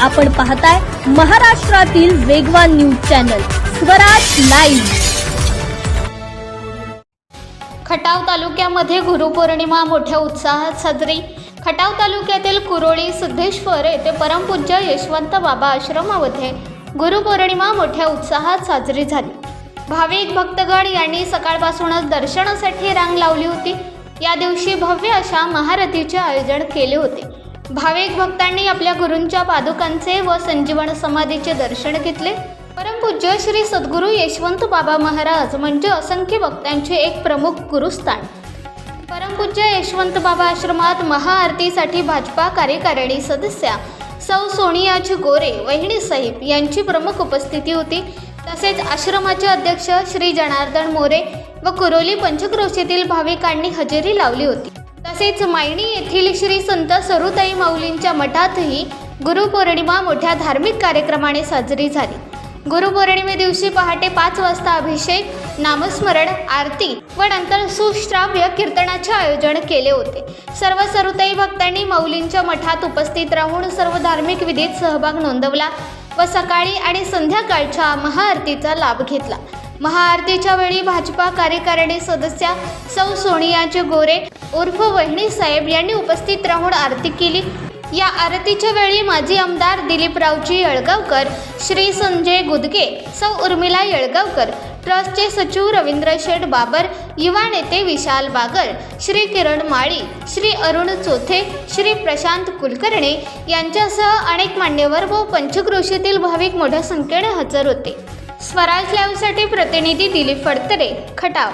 आपण पाहताय महाराष्ट्रातील वेगवान news channel Swaraj live. Khatav तालुक्यामध्ये गुरुपौर्णिमा मोठ्या उत्साहात साजरी. खटाव तालुक्यातील कुरोळी सिद्धेश्वर येथे परमपूज्य यशवंत बाबा आश्रमामध्ये गुरुपौर्णिमा मोठ्या उत्साहात साजरी झाली. भाविक भक्तगण यांनी सकाळपासूनच दर्शनासाठी रांग लावली होती. या दिवशी भव्य अशा महारथीचे आयोजन केले होते. भाविक भक्तांनी आपल्या गुरूंच्या पादुकांचे व संजीवन समाधीचे दर्शन घेतले. परमपूज्य श्री सद्गुरू यशवंत बाबा महाराज म्हणजे असंख्य भक्तांचे एक प्रमुख गुरुस्थान. परमपूज्य यशवंत बाबा आश्रमात महाआरतीसाठी भाजपा कार्यकारिणी सदस्या सौ सोनियाजी गोरे वहिणी साहेब यांची प्रमुख उपस्थिती होती. तसेच आश्रमाचे अध्यक्ष श्री जनार्दन मोरे व कुरोली पंचक्रोशीतील भाविकांनी हजेरी लावली होती. तसेच मायणी येथील श्री संत सरुताई माऊलींच्या मठातही गुरुपौर्णिमा मोठ्या धार्मिक कार्यक्रमाने साजरी झाली. गुरुपौर्णिमे दिवशी पहाटे पाच वाजता अभिषेक नामस्मरण आरती व नंतर सुश्राव्य कीर्तनाचे आयोजन केले होते. सर्व सरुताई भक्तांनी माऊलींच्या मठात उपस्थित राहून सर्व धार्मिक विधीत सहभाग नोंदवला व सकाळी आणि संध्याकाळच्या महाआरतीचा लाभ घेतला. महाआरतीच्या वेळी भाजपा कार्यकारिणी सदस्या सौ सोनियाचे गोरे उर्फ वहिनी साहेब यांनी उपस्थित राहून आरती केली. या आरतीच्या वेळी माजी आमदार दिलीपरावजी येळगावकर श्री संजय गुदगे सौ उर्मिला येळगावकर ट्रस्टचे सचिव रवींद्र शेठ बाबर युवा नेते विशाल बागर श्री किरण माळी श्री अरुण चोथे श्री प्रशांत कुलकर्णी यांच्यासह अनेक मान्यवर व पंचक्रोशीतील भाविक मोठ्या संख्येने हजर होते. स्वराज लाईव्हसाठी प्रतिनिधी दिलीप फडतरे खटाव.